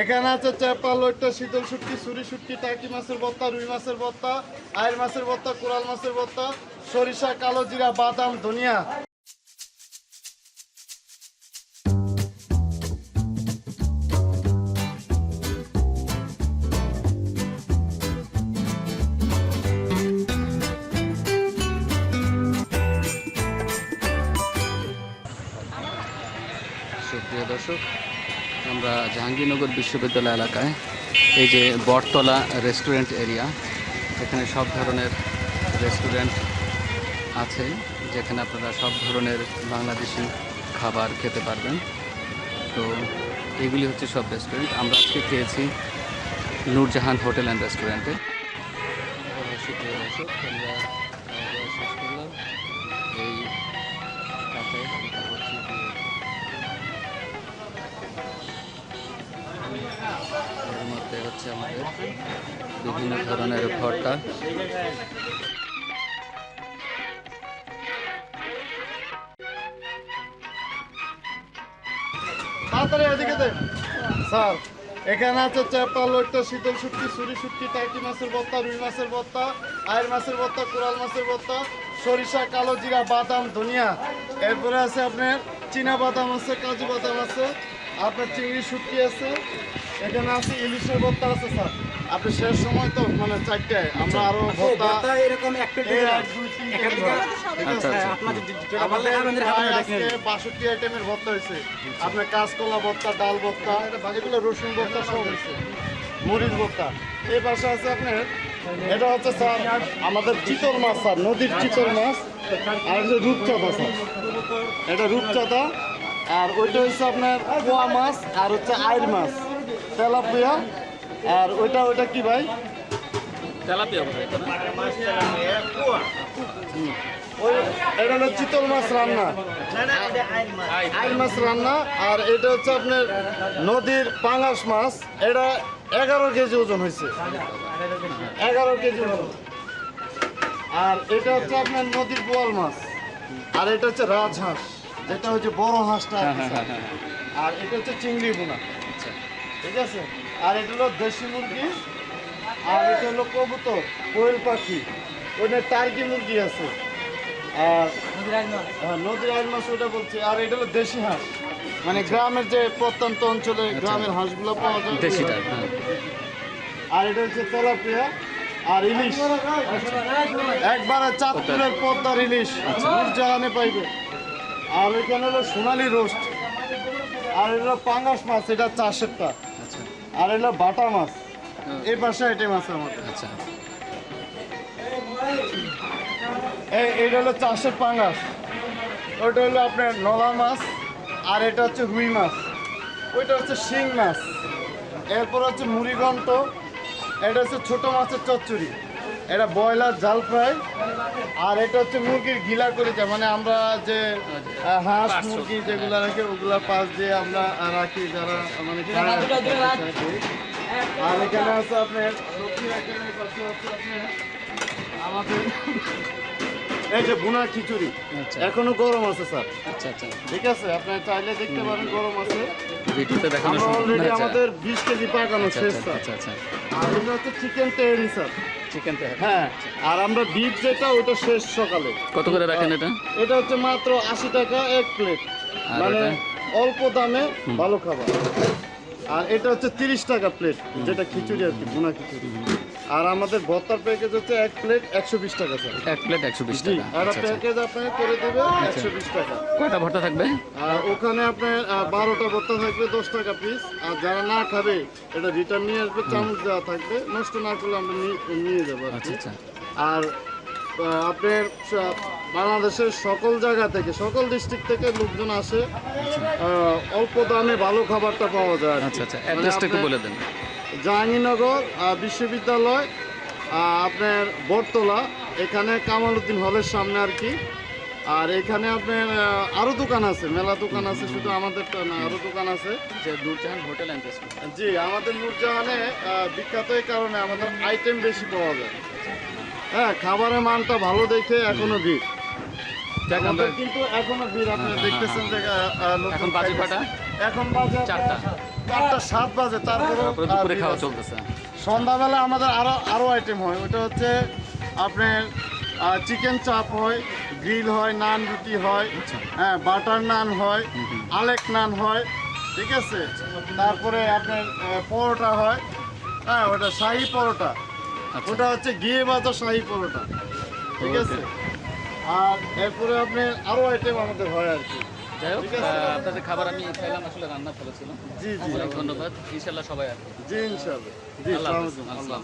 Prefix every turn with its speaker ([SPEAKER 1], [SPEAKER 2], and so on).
[SPEAKER 1] এখানে আছে চেপা, লইট্টা, শীতল শুটকি সুরি শুটকি টাকি মাছের ভর্তা রুই মাছের ভর্তা আয়ের মাছের ভর্তা কোরাল মাছের ভর্তা সরিষা, কালো জিরা, বাদাম, ধনিয়া।
[SPEAKER 2] দর্শক আমরা জাহাঙ্গীরনগর বিশ্ববিদ্যালয় এলাকায়, এই যে বটতলা রেস্টুরেন্ট এরিয়া, এখানে সব ধরনের রেস্টুরেন্ট আছে, যেখানে আপনারা সব ধরনের বাংলাদেশি খাবার খেতে পারবেন। তো এগুলি হচ্ছে সব রেস্টুরেন্ট। আমরা আজকে খেয়েছি নূরজাহান হোটেল অ্যান্ড রেস্টুরেন্টে। বিভিন্ন ধরনের ভর্তা।
[SPEAKER 1] স্যার, এখানে আছে চেপা, লইট্টা, শীতল শুটকি সুরি শুটকি টাকি মাছের ভর্তা রুই মাছের ভর্তা আয়ের মাছের ভর্তা কোরাল মাছের ভর্তা সরিষা, কালো জিরা, বাদাম, ধনিয়া। এরপরে আছে আপনার চীনা বাদাম আছে, কাজু বাদাম আছে, আপনার চিংড়ি শুটকি আছে, এখানে আছে ইলিশের ভর্তা আছে, স্যার। আপনি শেষ সময় তো মানে চারটায় আমরা আরও
[SPEAKER 3] এরকম
[SPEAKER 1] দুই, তিন, চার, ঠিক
[SPEAKER 2] আচ্ছা? আচ্ছা
[SPEAKER 1] বাষট্টি আইটেমের ভর্তা হয়েছে। আপনার কাঁচকলা ভর্তা ডাল ভর্তা এগুলো রসুন ভর্তা সব হয়েছে। মরিচ ভর্তা। এই পাশে আছে আপনার এটা হচ্ছে স্যার আমাদের চিতল মাছ স্যার নদীর চিতল মাছ আর হচ্ছে রূপচাঁদা স্যার। এটা রূপচাঁদা আর ওইটা হচ্ছে আপনার পোয়া মাছ আর হচ্ছে আইর মাছ। তেলাপিয়া আর ওইটা ওইটা কি ভাই? এটা হলো চিতল মাছ রান্না। আইল মাছ রান্না আর এটা হচ্ছে আপনার নদীর পাঙাশ মাছ। এটা এগারো কেজি ওজন হয়েছে। এগারো কেজি ওজন। আর এটা হচ্ছে আপনার নদীর বোয়াল মাছ। আর এটা হচ্ছে রাজহাঁস যেটা হচ্ছে বড় হাঁসটা আর কি। স্যার। আর এটা হচ্ছে চিংড়ি বোনা ঠিক আছে? আর এটা হলো দেশি মুরগি আর এটা হলো কবুতর কোয়েল পাখি। ওইটা টার্কি মুরগি আছে। আর হ্যাঁ নদীর আইল মাছ ওটা বলছি। আর এটা হলো দেশি হাঁস। মানে গ্রামের যে প্রত্যন্ত অঞ্চলে গ্রামের হাঁসগুলো পাওয়া যায়
[SPEAKER 2] দেশিটা হ্যাঁ।
[SPEAKER 1] আর এটা হচ্ছে তেলাপিয়া আর ইলিশ। একবারে চাঁদপুরের পদ্মার ইলিশ। জাহানে পাইবে। আর এখানে হলো সোনালি রোস্ট। আর এটা পাঙ্গাস মাছ এটা চাষেরটা।
[SPEAKER 2] আচ্ছা
[SPEAKER 1] আর এটা বাটা মাছ। এই পাশে আইটেম আছে আমাদের।
[SPEAKER 2] আচ্ছা।
[SPEAKER 1] এই এটা হলো চাষের পাঙ্গাস। ওইটা হলো আপনার নলা মাছ আর এটা হচ্ছে হুই মাছ। ওইটা হচ্ছে শিং মাছ। এরপর হচ্ছে মুড়িঘণ্ট। এটা হচ্ছে ছোট মাছের চচ্চড়ি। এটা ব্রয়লার জাল ফ্রাই আর এটা হচ্ছে মুরগির গিলা করে যা মানে আমরা যে হাঁস মুরগি যেগুলো রাখি ওগুলা পাশ দিয়ে আমরা রাখি যারা মানে আর এখানে আছে আপনার আমাদের এই যে বুনা খিচুড়ি
[SPEAKER 2] আচ্ছা।
[SPEAKER 1] এখনও গরম আছে স্যার।
[SPEAKER 2] আচ্ছা আচ্ছা।
[SPEAKER 1] ঠিক আছে আপনি চাইলে দেখতে পারেন গরম আছে।
[SPEAKER 2] ভিডিওতে দেখানো
[SPEAKER 1] অলরেডি
[SPEAKER 2] আচ্ছা।
[SPEAKER 1] আমাদের বিশ কেজি পাকানো
[SPEAKER 2] আচ্ছা
[SPEAKER 1] শেষ
[SPEAKER 2] আচ্ছা
[SPEAKER 1] স্যার।
[SPEAKER 2] আচ্ছা আচ্ছা।
[SPEAKER 1] আর এটা হচ্ছে চিকেন তেহারি স্যার।
[SPEAKER 2] চিকেন
[SPEAKER 1] হ্যাঁ আর আমরা বিফ যেটা ওটা শেষ সকালে।
[SPEAKER 2] কত করে রাখেন এটা?
[SPEAKER 1] এটা হচ্ছে মাত্র আশি টাকা এক প্লেট মানে অল্প দামে ভালো খাবার। আর এটা হচ্ছে তিরিশ টাকা প্লেট যেটা খিচুড়ি আর কি বোনা খিচুড়ি। আর আমাদের ভর্তার প্যাকেজ হচ্ছে এক প্লেট একশো বিশ টাকা স্যার
[SPEAKER 2] এক প্লেট একশো বিশ টাকা।
[SPEAKER 1] আর
[SPEAKER 2] আচ্ছা আচ্ছা।
[SPEAKER 1] প্যাকেজ আপনাকে করে দেবে একশো বিশ টাকা।
[SPEAKER 2] কয়টা ভর্তা থাকবে?
[SPEAKER 1] আর ওখানে আপনার বারোটা ভর্তা থাকবে দশ টাকা পিস আর যারা না খাবে এটা রিটার্ন নিয়ে আসবে চামচ দেওয়া থাকবে। নষ্ট না করলে আমরা নিয়ে- যাব আর
[SPEAKER 2] আচ্ছা আচ্ছা।
[SPEAKER 1] আর আপনার বাংলাদেশের সকল জায়গা থেকে সকল ডিস্ট্রিক্ট থেকে লোকজন আসে। অল্প দামে ভালো খাবারটা পাওয়া যায়
[SPEAKER 2] আচ্ছা আচ্ছা।
[SPEAKER 1] মানে
[SPEAKER 2] অ্যাড্রেসটা একটু বলে দেন।
[SPEAKER 1] জাহাঙ্গীরনগর বিশ্ববিদ্যালয় আপনার বটতলা এখানে কামাল উদ্দিন হলের সামনে আর কি। আর এখানে আপনার আহ, আরও দোকান আছে মেলা দোকান আছে শুধু আমাদেরটা না আরও দোকান আছে।
[SPEAKER 2] যে নূরজাহান হোটেল অ্যান্ড রেস্টুরেন্ট
[SPEAKER 1] জি আমাদের নূরজাহানে বিখ্যাত এই কারণে আমাদের আইটেম বেশি পাওয়া যায়। হ্যাঁ খাবারের মানটা ভালো দেখে এখনও ভিড়। আমাদের কিন্তু এখনও ভিড় আপনি দেখতেছেন যে
[SPEAKER 2] এখন বাজে
[SPEAKER 1] খাইতেছে। এখন বাজে
[SPEAKER 2] চারটা।
[SPEAKER 1] চারটা সাত বাজে তারপরে
[SPEAKER 2] দুপুরে খাওয়া চলতেছে।
[SPEAKER 1] সন্ধ্যাবেলা আমাদের আরও আরও আইটেম হয় ওটা হচ্ছে আপনার চিকেন চাপ হয় গ্রিল হয় নান রুটি হয়
[SPEAKER 2] আচ্ছা।
[SPEAKER 1] হ্যাঁ বাটার নান হয় আলেক নান হয় ঠিক আছে? তারপরে আপনার পরোটা হয় হ্যাঁ ওটা শাহি পরোটা।
[SPEAKER 2] আচ্ছা।
[SPEAKER 1] ওটা হচ্ছে ঘিয়ে বাজার শাহি পরোটা ঠিক আছে? আর এরপরে আপনার আরও আইটেম আমাদের হয় আর কি।
[SPEAKER 2] যাই হোক আপনাদের খাবার আমি খাইলাম আসলে রান্না ফেলেছিলাম
[SPEAKER 1] জি জি।
[SPEAKER 2] ধন্যবাদ। ইনশাল্লাহ সবাই আসবে।
[SPEAKER 1] জি ইনশাল্লাহ। জি।
[SPEAKER 2] আসসালাম